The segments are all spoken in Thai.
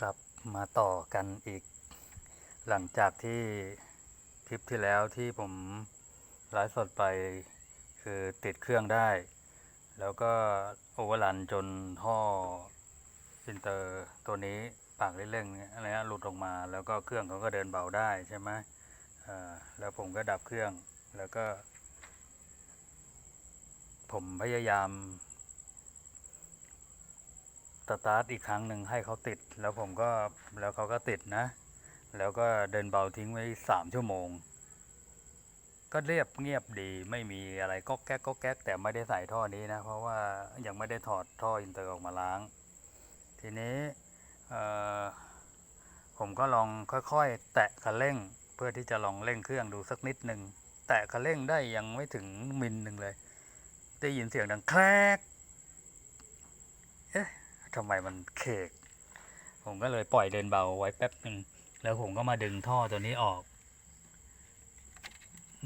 กลับมาต่อกันอีก หลังจากที่คลิปที่แล้วที่ผมไลฟ์สดไปคือติดเครื่องได้ แล้วก็โอเวอร์รันจนท่ออินเตอร์ตัวนี้ปากเร่งๆเนี่ยอะไรนะหลุดออกมา แล้วก็เครื่องเขาก็เดินเบาได้ใช่ไหมแล้วผมก็ดับเครื่องแล้วก็ ผมพยายาม สตาร์ทอีกครั้งหนึ่งให้เขาติด แล้วผมก็แล้วเขาก็ติดนะ แล้วก็เดินเบาทิ้งไว้สามชั่วโมง ก็เรียบเงียบดีไม่มีอะไรก็แก๊กก็แก๊กแต่ไม่ได้ใส่ท่อนี้นะ เพราะว่ายังไม่ได้ถอดท่ออินเตอร์ออกมาล้าง ทีนี้ผมก็ลองค่อยๆ แตะคันเร่ง เพื่อที่จะลองเร่งเครื่องดูสักนิดหนึ่งแตะคันเร่งได้ยังไม่ถึงมิลหนึ่งเลย ได้ยินเสียงดังแครก ทำไมมันเคกผมก็เลยปล่อยเดินเบาไว้แป๊บหนึ่งแล้วผมก็มาดึงท่อตัวนี้ออก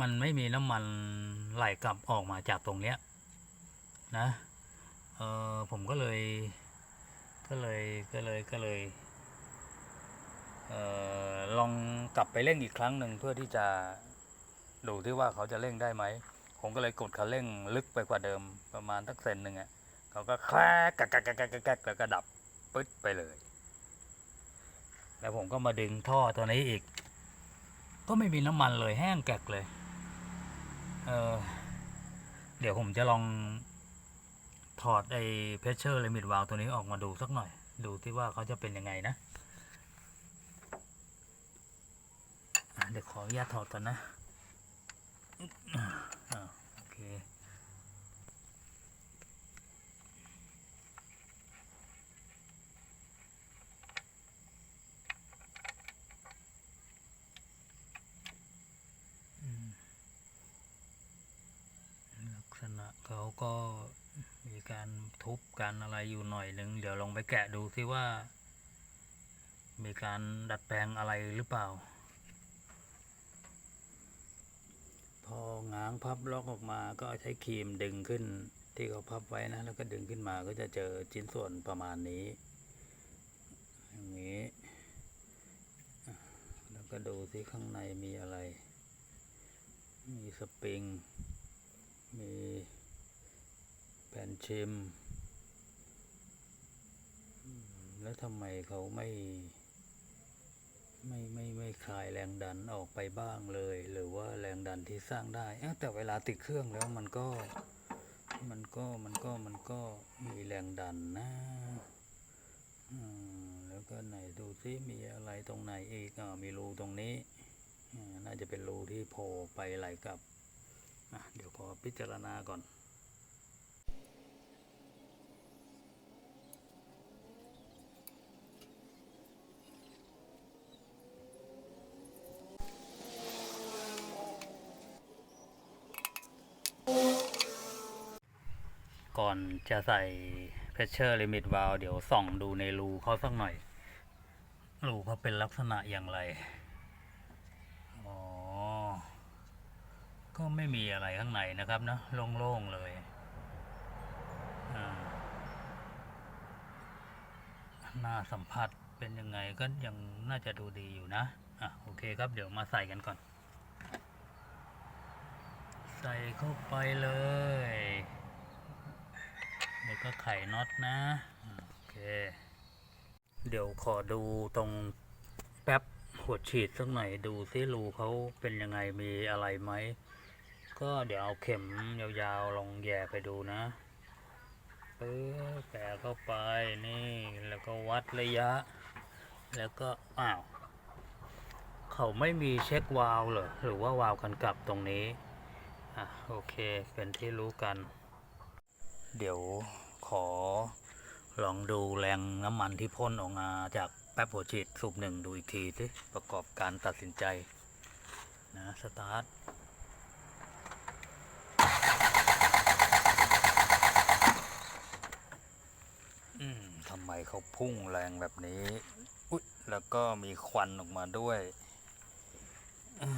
มันไม่มีน้ำมันไหลกลับออกมาจากตรงเนี้ย นะเออผมก็เลย ก็เลยก็เลยก็เลยเออลองกลับไปเร่งอีกครั้งหนึ่งเพื่อที่จะดูที่ว่าเขาจะเร่งได้ไหมผมก็เลยกดคันเร่งลึกไปกว่าเดิมประมาณสักเซนหนึ่งอะ เขาก็แครกกรกกรกแกรกกรกแล้วก็ดับปึ๊ดไปเลย แล้วผมก็มาดึงท่อตัวนี้อีก ก็ไม่มีน้ำมันเลยแห้งแกกเลย เออเดี๋ยวผมจะลองถอดไอ้ pressure limit valve ตัวนี้ออกมาดูสักหน่อย ดูที่ว่าเขาจะเป็นยังไงนะอะเดี๋ยวขออนุญาตถอดก่อนนะอ่าอ่าโอเค ลักษณะเขาก็มีการ กันอะไรอยู่หน่อยหนึ่งเดี๋ยวลองไปแกะดูซิว่า มีการดัดแปลงอะไรหรือเปล่า พอง้างพับล็อกออกมาก็ใช้ครีมดึงขึ้น ที่เขาพับไว้นะ แล้วก็ดึงขึ้นมาก็จะเจอชิ้นส่วนประมาณนี้ อย่างนี้ แล้วก็ดูซิข้างในมีอะไร มีสปริง มีแผ่นชิมอืม แล้วทำไมเขาไม่ไม่ไม่ไม่คลายแรงดันออกไปบ้างเลย หรือว่าแรงดันที่สร้างได้แต่เวลาติดเครื่องแล้วมันก็ มันก็มันก็มันก็มีแรงดันนะอแล้วก็ไหนดูซิมีอะไรตรงไหนอีกอ่ามีรูตรงนี้น่าจะเป็นรูที่โผล่ไปไหลกลับอะเดี๋ยวขอพิจารณาก่อน ก่อนจะใส่ pressure limit valve เดี๋ยวส่องดูในรูเขาสักหน่อย รูเขาเป็นลักษณะอย่างไร อ๋อ ก็ไม่มีอะไรข้างในนะครับเนะโล่งๆเลยหน้าสัมผัสเป็นยังไงก็ยังน่าจะดูดีอยู่นะ อะโอเคครับเดี๋ยวมาใส่กันก่อน ใส่เข้าไปเลย เดี๋ยวก็ไขน็อตนะอะโอเค เดี๋ยวขอดูตรงแป๊บหัวฉีดสักหน่อยดูซิรูเขาเป็นยังไงมีอะไรไหม ก็เดี๋ยวเอาเข็มยาวๆลองแย่ไปดูนะปึ๊บแปะเข้าไปนี่แล้วก็วัดระยะ แล้วก็อ้าวเขาไม่มีเช็ควาล์วเหรอหรือว่าวาล์วกันกลับตรงนี้อะโอเคเป็นที่รู้กัน เดี๋ยวขอลองดูแรงน้ำมันที่พ่นออกมาจากแป๊บหัวฉีดสูบหนึ่งดูอีกทีสิประกอบการตัดสินใจ นะ สตาร์ทอืมทำไมเขาพุ่งแรงแบบนี้ อุ๊ย แล้วก็มีควันออกมาด้วยอ่า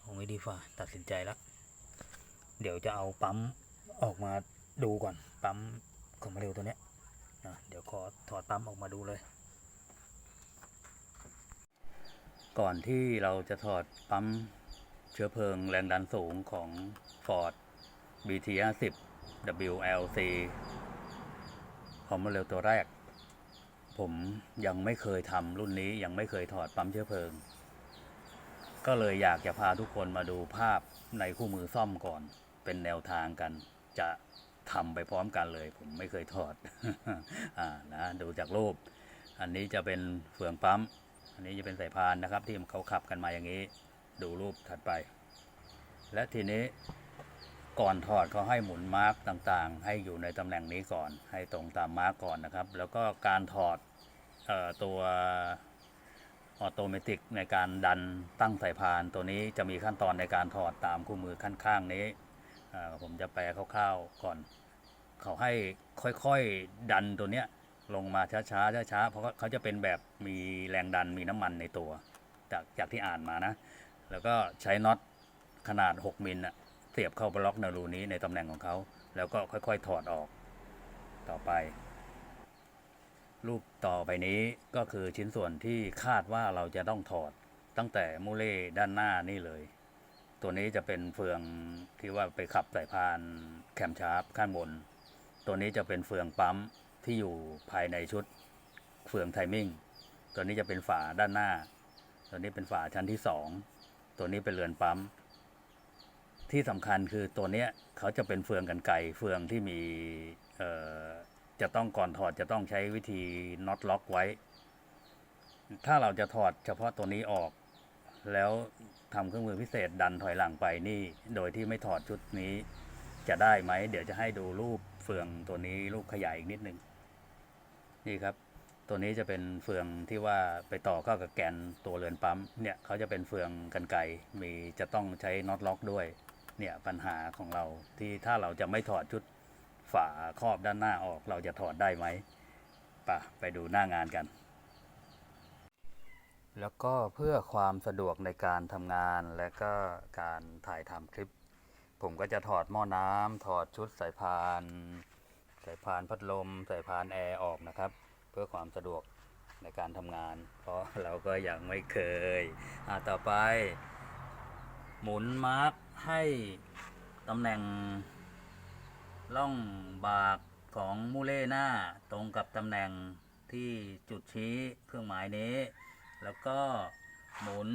เอาไงดีฝ่าตัดสินใจแล้ว เดี๋ยวจะเอาปั๊ม ออกมาดูก่อนปั๊มของมาเร็วตัวเนี้ยนะเดี๋ยวขอถอดปั๊มออกมาดูเลย ก่อนที่เราจะถอดปั๊มเชื้อเพลิงแรงดันสูงของ Ford BT50 WLC ของมาเร็วตัวแรก ผมยังไม่เคยทำรุ่นนี้ยังไม่เคยถอดปั๊มเชื้อเพลิง ก็เลยอยากจะพาทุกคนมาดูภาพในคู่มือซ่อมก่อนเป็นแนวทางกัน จะทำไปพร้อมกันเลย ผมไม่เคยถอดอ่านะดูจากรูป อันนี้จะเป็นเฟืองปั๊ม อันนี้จะเป็นสายพานนะครับ ที่เขาขับกันมาอย่างนี้ ดูรูปถัดไป และทีนี้ก่อนถอดเขาให้หมุนมาร์กต่างๆ ให้อยู่ในตำแหน่งนี้ก่อน ให้ตรงตามมาร์กก่อนนะครับ แล้วก็การถอดออตัวออโตเมติกในการดันตั้งสายพานตัวนี้จะมีขั้นตอนในการถอดตามคู่มือข้างๆนี้ ผมจะแปลคร่าวๆก่อน เขาให้ค่อยๆดันตัวเนี้ยลงมาช้าๆช้าๆเพราะเขาจะเป็นแบบมีแรงดันมีน้ำมันในตัว จากจากที่อ่านมานะ แล้วก็ใช้น็อตขนาด 6มิลนะเสียบเข้าบล็อกในรูนี้ในตำแหน่งของเขา แล้วก็ค่อยๆถอดออกต่อไป รูปต่อไปนี้ก็คือชิ้นส่วนที่คาดว่าเราจะต้องถอดตั้งแต่มูเล่ด้านหน้านี่เลย ตัวนี้จะเป็นเฟืองที่ว่าไปขับสายพานแคมชาร์ปข้างบน ตัวนี้จะเป็นเฟืองปั๊มที่อยู่ภายในชุดเฟืองไทมิ่ง ตัวนี้จะเป็นฝาด้านหน้า ตัวนี้เป็นฝาชั้นที่สองตัวนี้เป็นเรือนปั๊ม ที่สำคัญคือตัวเนี้ยเขาจะเป็นเฟืองกันไกเฟืองที่มีเอ่อจะต้องก่อนถอดจะต้องใช้วิธีน็อตล็อกไว้ ถ้าเราจะถอดเฉพาะตัวนี้ออก แล้วทำเครื่องมือพิเศษดันถอยหลังไปนี่ โดยที่ไม่ถอดชุดนี้จะได้ไหม เดี๋ยวจะให้ดูรูปเฟืองตัวนี้รูปขยายอีกนิดนึงนี่ครับ ตัวนี้จะเป็นเฟืองที่ว่าไปต่อเข้ากับแกนตัวเรือนปั๊มเนี่ยเขาจะเป็นเฟืองกันไกมีจะต้องใช้น็อตล็อกด้วยเนี่ยปัญหาของเราที่ถ้าเราจะไม่ถอดชุดฝาครอบด้านหน้าออกเราจะถอดได้ไหมปะไปดูหน้างานกัน แล้วก็เพื่อความสะดวกในการทำงานและก็การถ่ายทำคลิป ผมก็จะถอดหม้อน้ำถอดชุดสายพาน สายพานพัดลม สายพานแอร์ออกนะครับ เพื่อความสะดวกในการทำงาน เพราะเราก็ยังไม่เคยอ่าต่อไป หมุนมาร์กให้ตำแหน่งล่องบากของมูเล่หน้าตรงกับตำแหน่งที่จุดชี้เครื่องหมายนี้ แล้วก็หมุน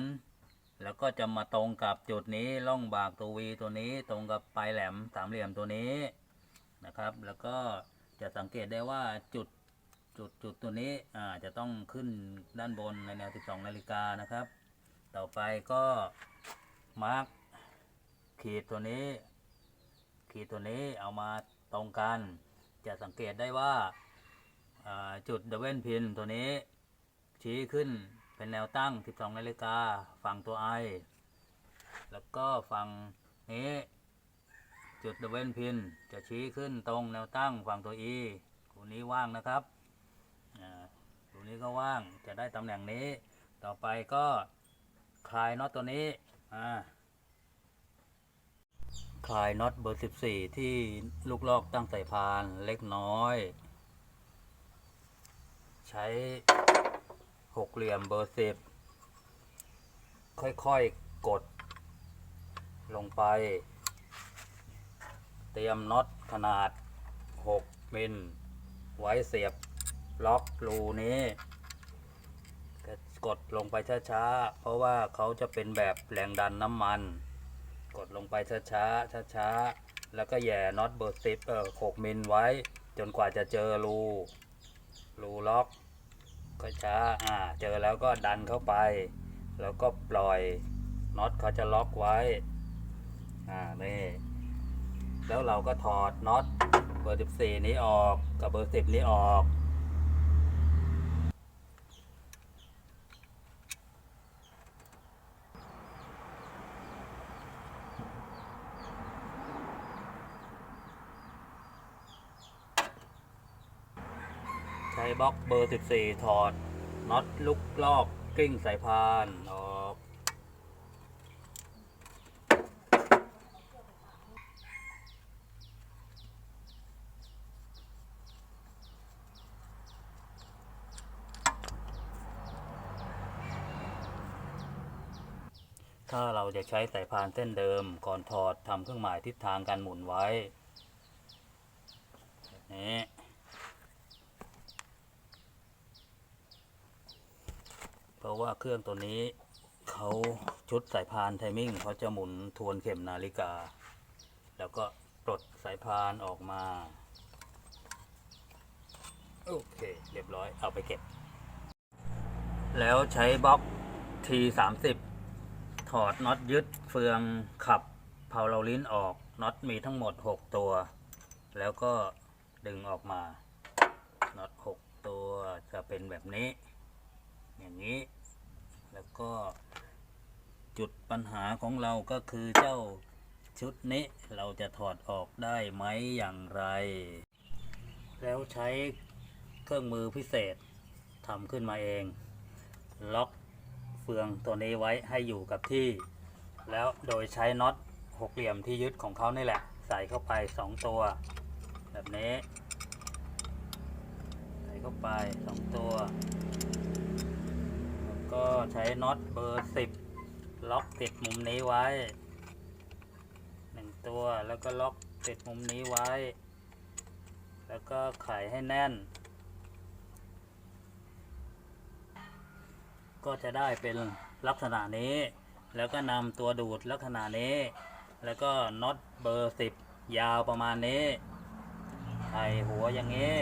แล้วก็จะมาตรงกับจุดนี้ล่องบากตัววีตัวนี้ตรงกับปลายแหลมสามเหลี่ยมตัวนี้นะครับ แล้วก็จะสังเกตได้ว่าจุดจุดจุดตัวนี้อ่าจะต้องขึ้นด้านบนในแนว 12 นาฬิกานะครับ ต่อไปก็มาร์กขีดตัวนี้ ขีดตัวนี้เอามาตรงกัน จะสังเกตได้ว่าอ่าจุดเดเวนพินตัวนี้ชี้ขึ้น เป็นแนวตั้ง 12 นาฬิกา ฝั่งตัว I แล้วก็ฝั่งนี้จุดเดเวนพิน จะชี้ขึ้นตรงแนวตั้งฝั่งตัว E ตัวนี้ว่างนะครับอ่าตัวนี้ก็ว่างจะได้ตำแหน่งนี้ ต่อไปก็คลายน็อตตัวนี้อ่าคลายน็อตเบอร์ 14 ที่ลูกลอกตั้งสายพานเล็กน้อย ใช้ กเหลี่ยมเบอร์สิบค่อยๆ กด ลงไป เตรียมน็อตขนาด 6 มิล ไว้เสียบล็อกรูนี้กดลงไปช้าๆ เพราะว่าเขาจะเป็นแบบแรงดันน้ำมัน กดลงไปช้าๆ ช้าๆ แล้วก็แย่น็อตเบอร์สิบเออหกมิลไว้ จนกว่าจะเจอรู รูล็อก ช้าอ่า เจอแล้วก็ดันเข้าไป แล้วก็ปล่อยน็อตเขาจะล็อกไว้ อ่านี่แล้วเราก็ถอดน็อตเบอร์ 14 นี้ออกกับเบอร์ 10 นี้ออก ช้บล็อกเบอร์ 14 ถอดน็อตลูกลอกกิ้งสายพานออกถ้าเราจะใช้สายพานเส้นเดิมก่อนถอดทำเครื่องหมายทิศทางการหมุนไว้ นี้ เพราะว่าเครื่องตัวนี้เขาชุดสายพานไทมิ่งเขาจะหมุนทวนเข็มนาฬิกา แล้วก็ปลดสายพานออกมา โอเค เรียบร้อยเอาไปเก็บ แล้วใช้บล็อก T30 ถอดน็อตยึดเฟืองขับเพาเราลิ้นออกน็อตมีทั้งหมด 6 ตัว แล้วก็ดึงออกมาน็อต6 ตัวจะเป็นแบบนี้ อย่างนี้ แล้วก็จุดปัญหาของเราก็คือเจ้าชุดนี้เราจะถอดออกได้ไหมอย่างไร แล้วใช้เครื่องมือพิเศษทำขึ้นมาเอง ล็อกเฟืองตัวนี้ไว้ให้อยู่กับที่ แล้วโดยใช้น็อตหกเหลี่ยมที่ยึดของเขานี่แหละ ใส่เข้าไปสองตัว แบบนี้ ใส่เข้าไปสองตัวแล้ว ก็ใช้น็อตเบอร์สิบล็อกติดมุมนี้ไว้หนึ่งตัวแล้วก็ล็อกติดมุมนี้ไว้ แล้วก็ไขให้แน่น ก็จะได้เป็นลักษณะนี้ แล้วก็นำตัวดูดลักษณะนี้ แล้วก็น็อตเบอร์สิบยาวประมาณนี้ ใส่หัวอย่างนี้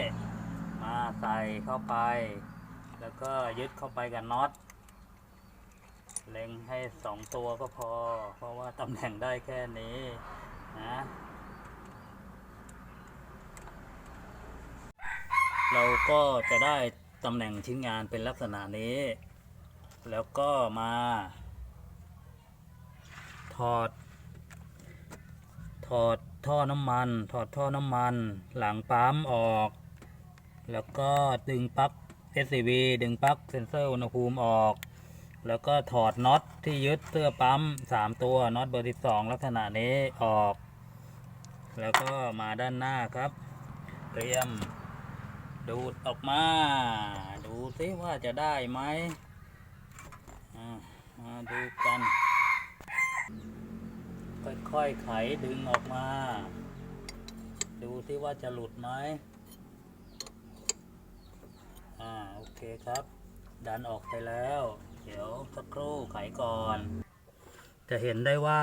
มาใส่เข้าไป แล้วก็ยึดเข้าไปกับน็อต เล็งให้สองตัวก็พอ เพราะว่าตำแหน่งได้แค่นี้นะเราก็จะได้ตำแหน่งชิ้นงานเป็นลักษณะนี้ แล้วก็มา ถอด ถอดท่อน้ำมัน ถอดท่อน้ำมัน หลังปั๊มออก แล้วก็ดึงปลั๊ก SCV ดึงปลั๊กเซ็นเซอร์อุณหภูมิออก แล้วก็ถอดน็อตที่ยึดเสื้อปั๊มสามตัวน็อตเบอร์ที่สองลักษณะนี้ออก แล้วก็มาด้านหน้าครับ เตรียมดูดออกมา ดูซิว่าจะได้ไหมมาดูกัน ค่อยๆไขดึงออกมา ดูซิว่าจะหลุดไหมอ่าโอเคครับ ดันออกไปแล้ว เดี๋ยวสักครู่ไขก่อน จะเห็นได้ว่า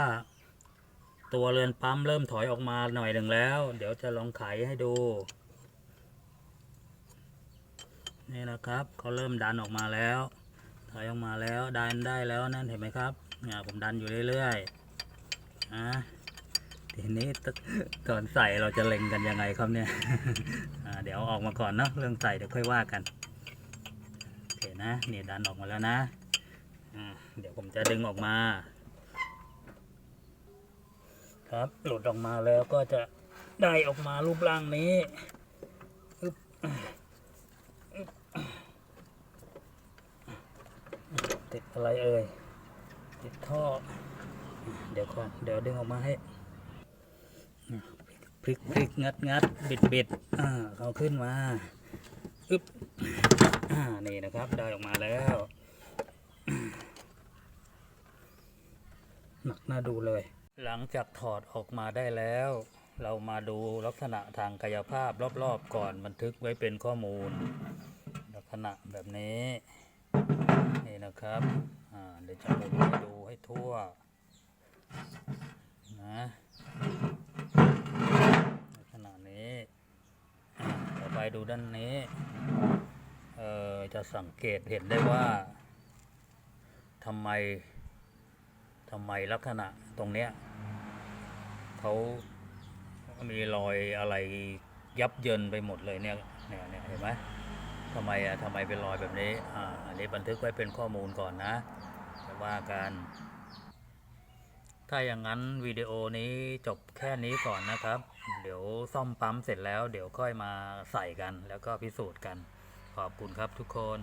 ตัวเรือนปั๊มเริ่มถอยออกมาหน่อยหนึ่งแล้ว เดี๋ยวจะลองไขให้ดู นี่นะครับเขาเริ่มดันออกมาแล้ว ถอยออกมาแล้วดันได้แล้วนั่นเห็นไหมครับเนี่ยผมดันอยู่เรื่อยๆอะทีนี้ตอนใส่เราจะเล็งกันยังไงครับเนี่ยเดี๋ยวออกมาก่อนเนาะเรื่องใส่เดี๋ยวค่อยว่ากันโอเคนะเนี่ยดันออกมาแล้วนะ เดี๋ยวผมจะดึงออกมา ครับหลุดออกมาแล้วก็จะได้ออกมารูปร่างนี้อึ๊บติดอะไรเอ่ยติดท่อ เดี๋ยวก่อนเดี๋ยวดึงออกมาให้พลิกพลิกงัดงัดบิดบิดอ่าเขาขึ้นมาอึ๊บอ่านี่นะครับได้ออกมาแล้ว หนักน่าดูเลย หลังจากถอดออกมาได้แล้ว เรามาดูลักษณะทางกายภาพรอบๆก่อนบันทึกไว้เป็นข้อมูล ลักษณะแบบนี้นี่นะครับเดี๋ยวจะหมุนให้ดูให้ทั่วนะลักษณะนี้ ต่อไปดูด้านนี้ เออจะสังเกตเห็นได้ว่าทำไม ทำไมลักษณะตรงเนี้ยเขามีรอยอะไรยับเยินไปหมดเลยเนี่ยเนี่ยเนี่ยเห็นไหมทำไมอะทำไมเป็นรอยแบบนี้อ่าอันนี้บันทึกไว้เป็นข้อมูลก่อนนะจะว่ากันถ้าอย่างนั้นวิดีโอนี้จบแค่นี้ก่อนนะครับ เดี๋ยวซ่อมปั๊มเสร็จแล้ว เดี๋ยวค่อยมาใส่กัน แล้วก็พิสูจน์กัน ขอบคุณครับทุกคน